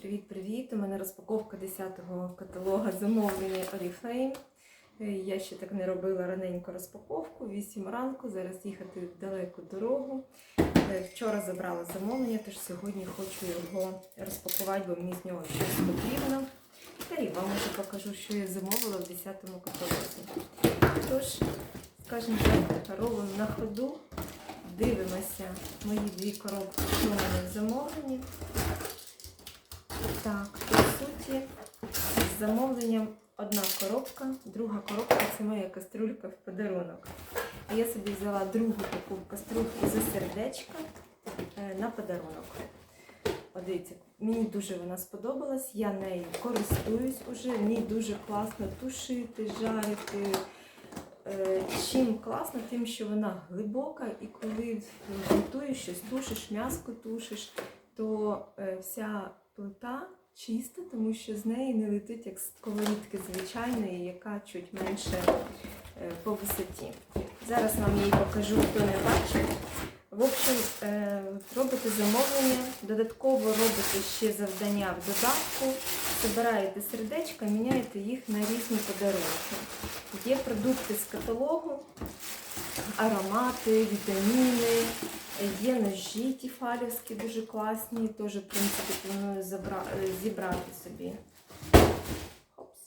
Привіт-привіт! У мене розпаковка 10-го каталога замовлення Oriflame. Е, Я ще так не робила раненько розпаковку, 8 ранку, зараз їхати в далеку дорогу. Е, Вчора забрала замовлення, тож сьогодні хочу його розпакувати, бо мені з нього щось потрібно. Та і вам вже покажу, що я замовила в 10-му каталозі. Тож, скажімо так, робимо на ходу. Дивимося мої дві коробки, що в мене в замовленні. Так, по суті, з замовленням одна коробка, друга коробка це моя кастрюлька в подарунок. Я собі взяла другу таку кастрюльку за сердечко е, на подарунок. От дивіться, мені дуже вона сподобалась, я нею користуюсь уже, мені дуже класно тушити, жарити. Е, Чим класно, тим, що вона глибока, і коли готуєш щось, тушиш, м'яско тушиш, то е, вся плита чиста, тому що з неї не летить як сковорідки звичайної, яка чуть менше е, по висоті. Зараз вам її покажу, хто не бачив. В общем, е, робите замовлення, додатково робите ще завдання в додатку, збираєте сердечка, міняєте їх на різні подарунки. Є продукти з каталогу, аромати, вітаміни, є ножі тіфалівські дуже класні, теж, в принципі, планую забра... зібрати собі. Хопс.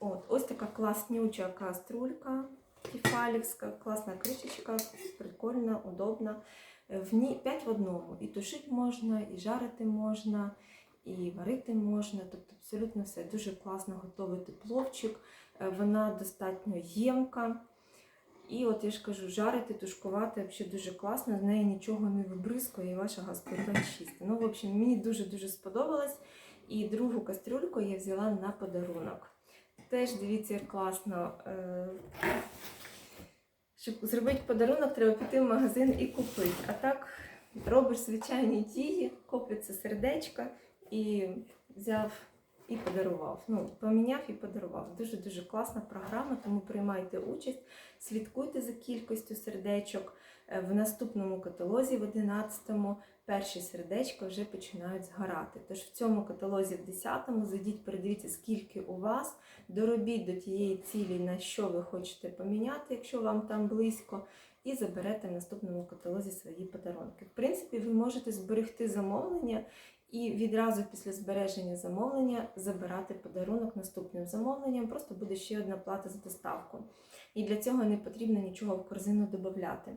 От, ось така класнюча каструлька тіфалівська, класна кришечка, прикольна, удобна. В ній 5 в одному. І тушити можна, і жарити можна, і варити можна. Тобто абсолютно все дуже класно готувати пловчик. Е, Вона достатньо ємка. І от я ж кажу, жарити, тушкувати взагалі дуже класно, з неї нічого не вибризкує, і ваша газплита чиста. Ну, в общем, мені дуже-дуже сподобалось. І другу кастрюльку я взяла на подарунок. Теж дивіться, як класно. е, Щоб зробити подарунок, треба піти в магазин і купити. А так робиш звичайні дії, копиться сердечко і взяв і подарував. Ну, поміняв і подарував. Дуже-дуже класна програма, тому приймайте участь, слідкуйте за кількістю сердечок. Е, В наступному каталозі, в 11-му, перші сердечка вже починають згорати. Тож в цьому каталозі, в 10-му, зайдіть, передивіться, скільки у вас, доробіть до тієї цілі, на що ви хочете поміняти, якщо вам там близько, і заберете в наступному каталозі свої подарунки. В принципі, ви можете зберегти замовлення і відразу після збереження замовлення забирати подарунок наступним замовленням. Просто буде ще одна плата за доставку. І для цього не потрібно нічого в корзину додати.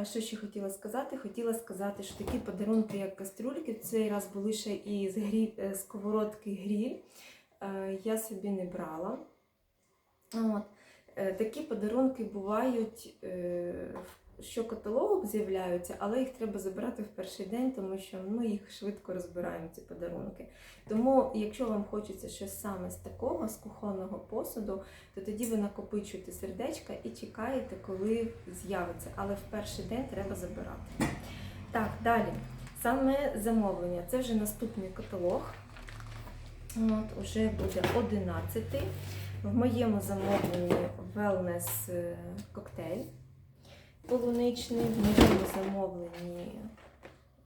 Е, Що ще хотіла сказати? Хотіла сказати, що такі подарунки, як кастрюльки, в цей раз були ще і з грі... е, сковородки гріль. Е, Я собі не брала. От. Такі подарунки бувають, е, що каталогу з'являються, але їх треба забирати в перший день, тому що ми їх швидко розбираємо, ці подарунки. Тому, якщо вам хочеться щось саме з такого, з кухонного посуду, то тоді ви накопичуєте сердечка і чекаєте, коли з'явиться. Але в перший день треба забирати. Так, далі. Саме замовлення. Це вже наступний каталог. От, уже буде 11. В моєму замовленні wellness е, коктейль полуничний, в моєму замовленні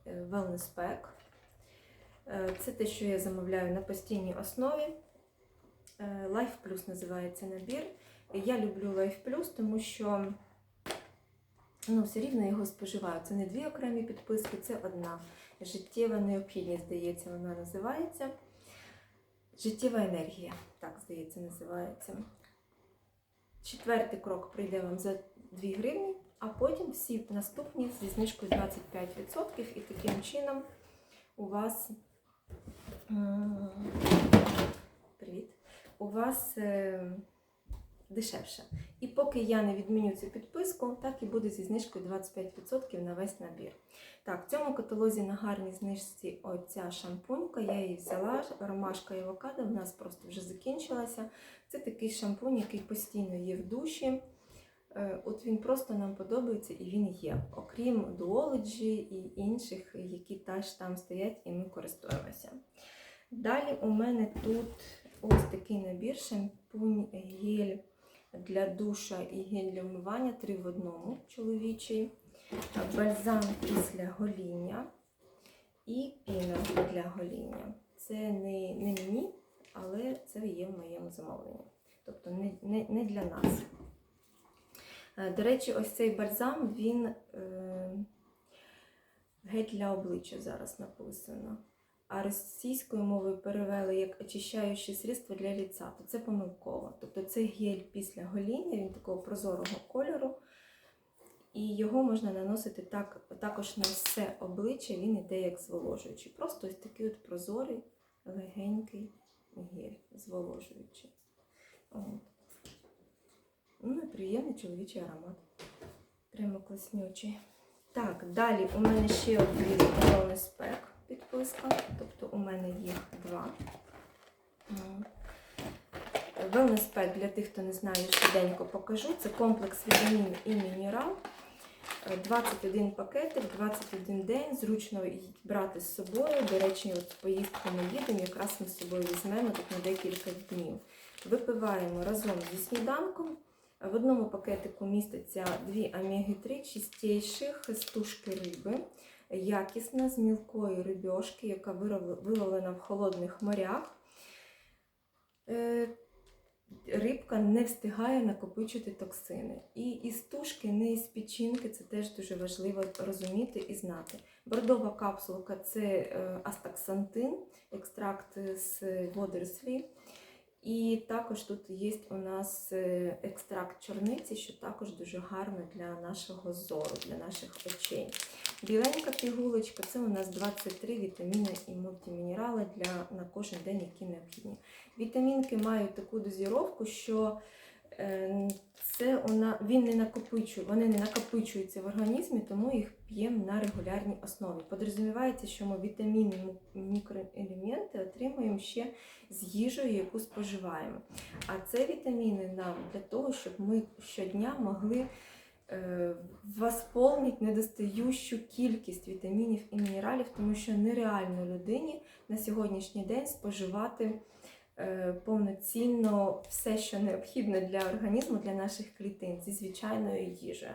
е, wellness pack. Е, Це те, що я замовляю на постійній основі. Е, Life Plus називається набір. Я люблю Life Plus, тому що ну, все рівно його споживаю. Це не дві окремі підписки, це одна. Життєва необхідність, здається, вона називається. Життєва енергія, так, здається, називається. Четвертий крок прийде вам за 2 гривні, а потім всі наступні зі знижкою 25%. І таким чином у вас привіт, у вас е, дешевше. І поки я не відміню цю підписку, так і буде зі знижкою 25% на весь набір. Так, в цьому каталозі на гарній знижці оця шампунька, я її взяла, ромашка і авокадо, в нас просто вже закінчилася. Це такий шампунь, який постійно є в душі. Е, От він просто нам подобається і він є. Окрім Duology і інших, які теж там стоять, і ми користуємося. Далі у мене тут ось такий набір шампунь, гель для душа і гель для вмивання, три в одному чоловічий, бальзам після гоління і піна для гоління. Це не, не мені, але це є в моєму замовленні. Тобто не, не, не для нас. Е, До речі, ось цей бальзам, він е, геть для обличчя зараз написано. А російською мовою перевели як очищаюче средство для ліця, то це помилково. Тобто це гель після гоління, він такого прозорого кольору. І його можна наносити так, також на все обличчя, він іде як зволожуючий. Просто ось такий от прозорий, легенький гель зволожуючий. От. Приємний чоловічий аромат. Прямо класнючий. Так, далі у мене ще один wellness pack підписка. Тобто у мене їх два. Pack для тих, хто не знає, швиденько покажу. Це комплекс вітамін і мінерал. Е, 21 пакетик, 21 день. Зручно брати з собою. До речі, от поїздку ми їдемо, якраз ми з собою візьмемо тут на декілька днів. Випиваємо разом зі сніданком. В одному пакетику міститься дві омеги-3 чистіших з риби, якісна з мілкої рибьошки, яка виловлена в холодних морях. Е, Рибка не встигає накопичити токсини. І із тушки, не із печінки, це теж дуже важливо розуміти і знати. Бордова капсулка це е, астаксантин, екстракт з водорослі. І також тут є у нас е, екстракт чорниці, що також дуже гарно для нашого зору, для наших очей. Біленька пігулочка це у нас 23 вітаміни і мультимінерали для на кожен день, які необхідні. Вітамінки мають таку дозіровку, що це вона, він не накопичує, вони не накопичуються в організмі, тому їх п'ємо на регулярній основі. Подрозумівається, що ми вітаміни, мікроелементи отримуємо ще з їжею, яку споживаємо. А це вітаміни нам для того, щоб ми щодня могли е, восполнити недостающу кількість вітамінів і мінералів, тому що нереально людині на сьогоднішній день споживати е, повноцінно все, що необхідно для організму, для наших клітин зі звичайною їжею.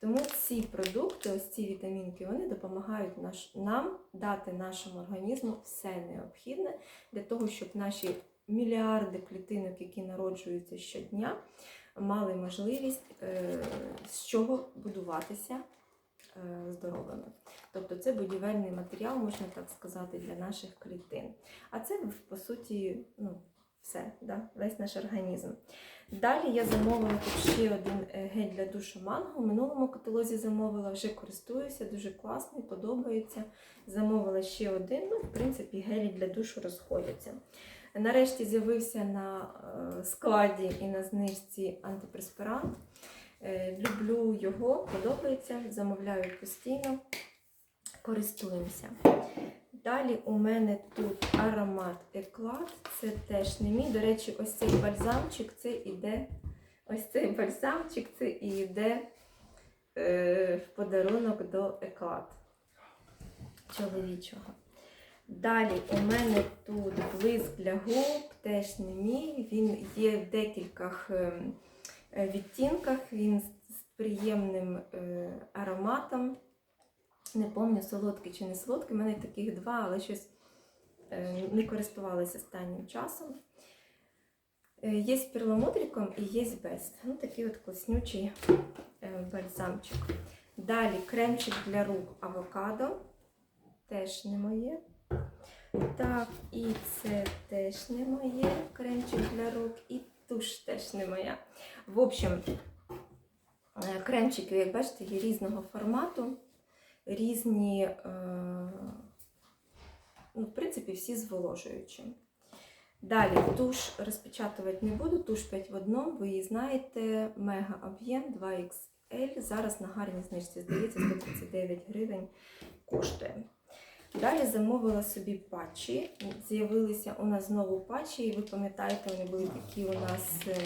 Тому ці продукти, ось ці вітамінки, вони допомагають наш, нам дати нашому організму все необхідне для того, щоб наші мільярди клітинок, які народжуються щодня, мали можливість е, з чого будуватися е, здоровими. Тобто це будівельний матеріал, можна так сказати, для наших клітин. А це, по суті, ну, все, да? весь наш організм. Далі я замовила тут ще один е, гель для душу манго. В минулому каталозі замовила, вже користуюся, дуже класний, подобається. Замовила ще один. Ну, в принципі, гелі для душу розходяться. Нарешті з'явився на е, складі і на знижці антипреспирант. Е, Люблю його, подобається, замовляю постійно, користуємося. Далі у мене тут аромат еклад, це теж не мій. До речі, ось цей бальзамчик, це іде. Ось цей бальзамчик, це і йде е, в подарунок до еклад чоловічого. Далі у мене тут блиск для губ, теж не мій. Він є в декількох е, відтінках, він з з приємним е, ароматом. Не пам'ятаю, солодкий чи не солодкий. У мене таких два, але щось е, не користувалася останнім часом. Е, Є з перламутриком і є без. Ну, такий от класнючий е, бальзамчик. Далі кремчик для рук авокадо. Теж не моє. Так, і це теж не моє. Кремчик для рук, і туш теж не моя. В общем, е, кремчики, як бачите, є різного формату, різні, е, ну, в принципі, всі зволожуючі. Далі туш розпечатувати не буду, туш 5 в одному, ви її знаєте, мега об'єм 2XL. Зараз на гарній знижці, здається, 139 гривень коштує. Далі замовила собі патчі. З'явилися у нас знову патчі, і ви пам'ятаєте, вони були такі у нас е,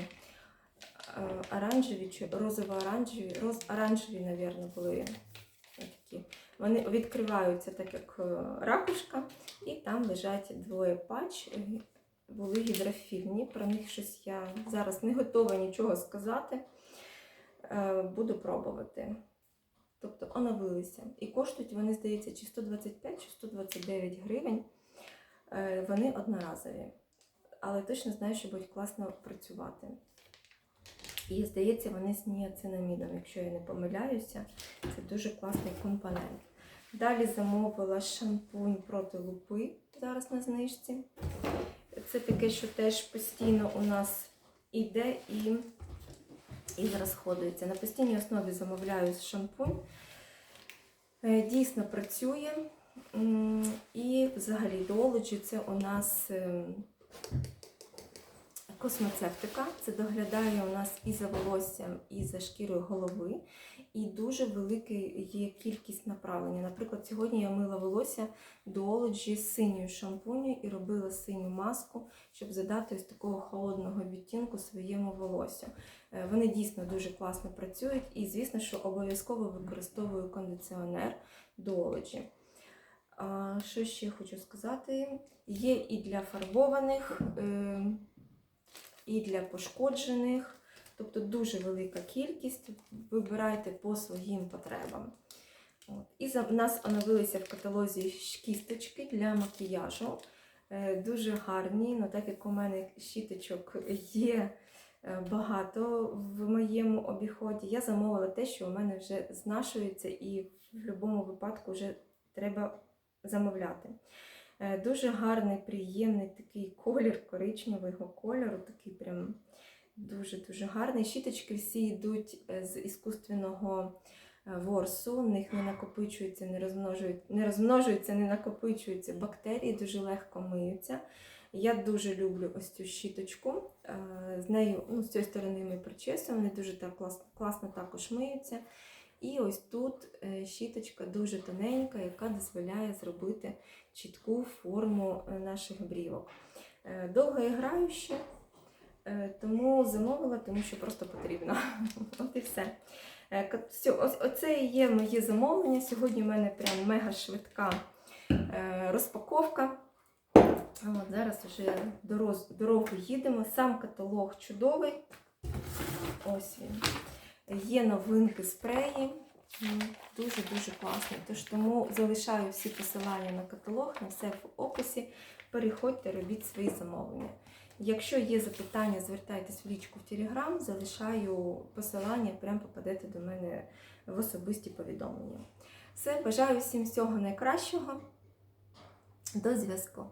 е, оранжеві розово-оранжеві, роз, мабуть, були такі. Вони відкриваються так, як е, ракушка, і там лежать двоє патч. Були гідрофільні. Про них щось я зараз не готова нічого сказати. Буду пробувати. Тобто оновилися. І коштують вони, здається, чи 125, чи 129 гривень. Е, Вони одноразові, але точно знаю, що будуть класно працювати. І здається, вони з ніацинамідом, якщо я не помиляюся, це дуже класний компонент. Далі замовила шампунь проти лупи зараз на знижці. Це таке, що теж постійно у нас іде і, і розходується. На постійній основі замовляю шампунь. Е, Дійсно працює. І взагалі Dolology це у нас космоцептика. космоцевтика. Це доглядає у нас і за волоссям, і за шкірою голови. І дуже велика є кількість направлення. Наприклад, сьогодні я мила волосся Duology з синьою шампуню і робила синю маску, щоб задати ось такого холодного відтінку своєму волосю. Е, Вони дійсно дуже класно працюють, і звісно, що обов'язково використовую кондиціонер. А, що ще хочу сказати? Є і для фарбованих, е, і для пошкоджених. Тобто дуже велика кількість. Вибирайте по своїм потребам. От. І за, нас оновилися в каталозі кісточки для макіяжу. Е, дуже гарні, ну так як у мене щіточок є е, багато в моєму обіході, я замовила те, що у мене вже знашується і в будь-якому випадку вже треба замовляти. Е, Дуже гарний, приємний такий колір коричневого кольору, такий прям дуже-дуже гарний. Щіточки всі йдуть е, з іскусственного е, ворсу, в них не накопичуються, не розмножують, не розмножуються, не накопичуються бактерії, дуже легко миються. Я дуже люблю ось цю щіточку. Е, З нею, ну, з цієї сторони ми причесуємо, вони дуже так класно, класно також миються. І ось тут щіточка дуже тоненька, яка дозволяє зробити чітку форму наших брівок. Е, Довгоіграюче, е, тому замовила, тому що просто потрібно. От і все. Е, Оце і є моє замовлення. Сьогодні в мене прям мега швидка е, розпаковка. От, зараз вже дорогу їдемо. Сам каталог чудовий. Ось він. Є новинки спреї. Дуже-дуже класні. Тож тому залишаю всі посилання на каталог, на все в описі. Переходьте, робіть свої замовлення. Якщо є запитання, звертайтесь в лічку в Телеграм, залишаю посилання, прям попадете до мене в особисті повідомлення. Все, бажаю всім всього найкращого. До зв'язку!